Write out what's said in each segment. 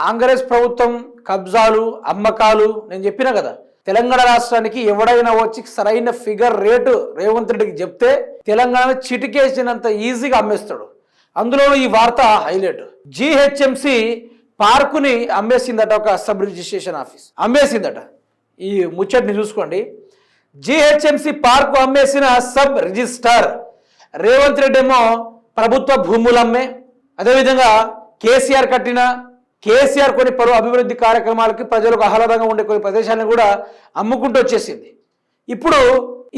కాంగ్రెస్ ప్రభుత్వం కబ్జాలు అమ్మకాలు నేను చెప్పిన కదా తెలంగాణ రాష్ట్రానికి ఎవడైనా వచ్చి సరైన ఫిగర్ రేటు రేవంత్ రెడ్డికి చెప్తే తెలంగాణ చిటికేసినంత ఈజీగా అమ్మేస్తాడు. అందులో ఈ వార్త హైలైట్. జిహెచ్ఎంసి పార్కుని అమ్మేసిందట ఒక సబ్ రిజిస్ట్రేషన్ ఆఫీస్. అమ్మేసిందట. ఈ ముచ్చటిని చూసుకోండి. జిహెచ్ఎంసి పార్కు అమ్మేసిన సబ్ రిజిస్టార్ రేవంత్ రెడ్డి ఏమో ప్రభుత్వ భూములు అమ్మే అదేవిధంగా కేసీఆర్ కట్టిన కేసీఆర్ కొన్ని పలు అభివృద్ధి కార్యక్రమాలకి ప్రజలకు ఆహ్లాదంగా ఉండే కొన్ని ప్రదేశాలను కూడా అమ్ముకుంటూ వచ్చేసింది. ఇప్పుడు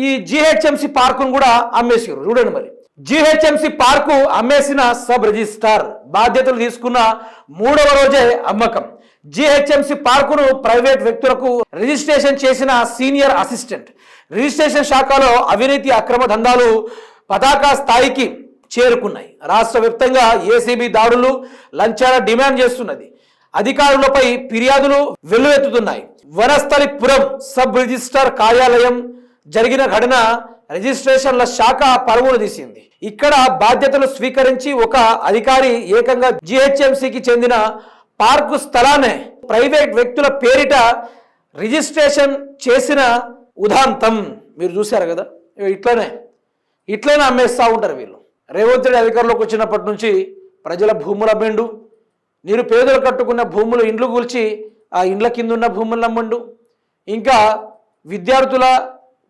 ఈ జిహెచ్ఎంసి పార్కును కూడా అమ్మేసారు చూడండి మరి. జిహెచ్ఎంసి పార్కు అమ్మేసిన సబ్ రిజిస్టార్ బాధ్యతలు తీసుకున్న మూడవ రోజే అమ్మకం. జిహెచ్ఎంసి పార్కును ప్రైవేట్ వ్యక్తులకు రిజిస్ట్రేషన్ చేసిన సీనియర్ అసిస్టెంట్. రిజిస్ట్రేషన్ శాఖలో అవినీతి అక్రమ దందాలు పతాక స్థాయికి చేరుకున్నాయి. రాష్ట్ర వ్యాప్తంగా ఏసీబీ దాడులు లంచాల డిమాండ్ చేస్తున్నది. అధికారులపై ఫిర్యాదులు వెల్లువెత్తుతున్నాయి. వనస్థలిపురం సబ్ రిజిస్టార్ కార్యాలయం జరిగిన ఘటన రిజిస్ట్రేషన్ల శాఖ పరుగులు తీసింది. ఇక్కడ బాధ్యతలు స్వీకరించి ఒక అధికారి ఏకంగా జిహెచ్ఎంసికి చెందిన పార్కు స్థలాన్ని ప్రైవేట్ వ్యక్తుల పేరిట రిజిస్ట్రేషన్ చేసిన ఉదాంతం. మీరు చూశారు కదా? ఇట్లనే ఇట్లనే అమ్మేస్తూ ఉంటారు వీళ్ళు. రేవంత్ రెడ్డి అధికారంలోకి వచ్చినప్పటి నుంచి ప్రజల భూముల బెండు నిరుపేదలు కట్టుకున్న భూములు ఇండ్లు కూల్చి ఆ ఇండ్ల కింద ఉన్న భూములు నమ్మండు ఇంకా విద్యార్థుల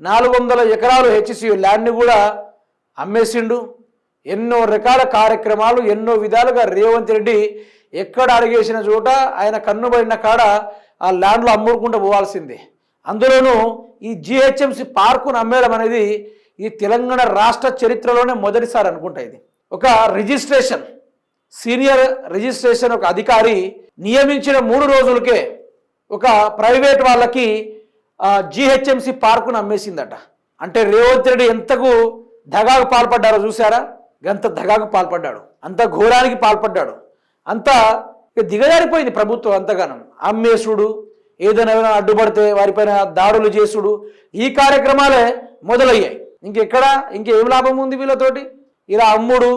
నాలుగు వందల ఎకరాలు హెచ్సియు ల్యాండ్ని కూడా అమ్మేసిండు. ఎన్నో రకాల కార్యక్రమాలు ఎన్నో విధాలుగా రేవంత్ రెడ్డి ఎక్కడ అడిగేసిన చోట ఆయన కన్నుబడిన కాడ ఆ ల్యాండ్లో అమ్ముకుంటూ పోవాల్సిందే. అందులోనూ ఈ జిహెచ్ఎంసి పార్కును అమ్మేయడం అనేది ఈ తెలంగాణ రాష్ట్ర చరిత్రలోనే మొదటిసారి అనుకుంటా ఇది. ఒక రిజిస్ట్రేషన్ సీనియర్ రిజిస్ట్రేషన్ ఒక అధికారి నియమించిన మూడు రోజులకే ఒక ప్రైవేట్ వాళ్ళకి జిహెచ్ఎంసి పార్కును అమ్మేసిందట. అంటే రేవంత్ రెడ్డి ఎంతకు దగాకు పాల్పడ్డారో చూసారా ఎంత దగాకు పాల్పడ్డాడు? అంత ఘోరానికి పాల్పడ్డాడు. అంత ఇక దిగజారిపోయింది ప్రభుత్వం అంతగానం. అమ్మేసుడు ఏదైనా ఏదైనా అడ్డుపడితే వారిపైన దాడులు చేసుడు ఈ కార్యక్రమాలే మొదలయ్యాయి. ఇంకెక్కడ ఇంకేం లాభం ఉంది వీళ్ళతోటి? ఇలా అమ్ముడు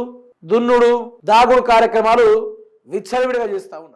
దున్నుడు దాగుడు కార్యక్రమాలు విచ్చలవిడిగా చేస్తూ ఉన్నారు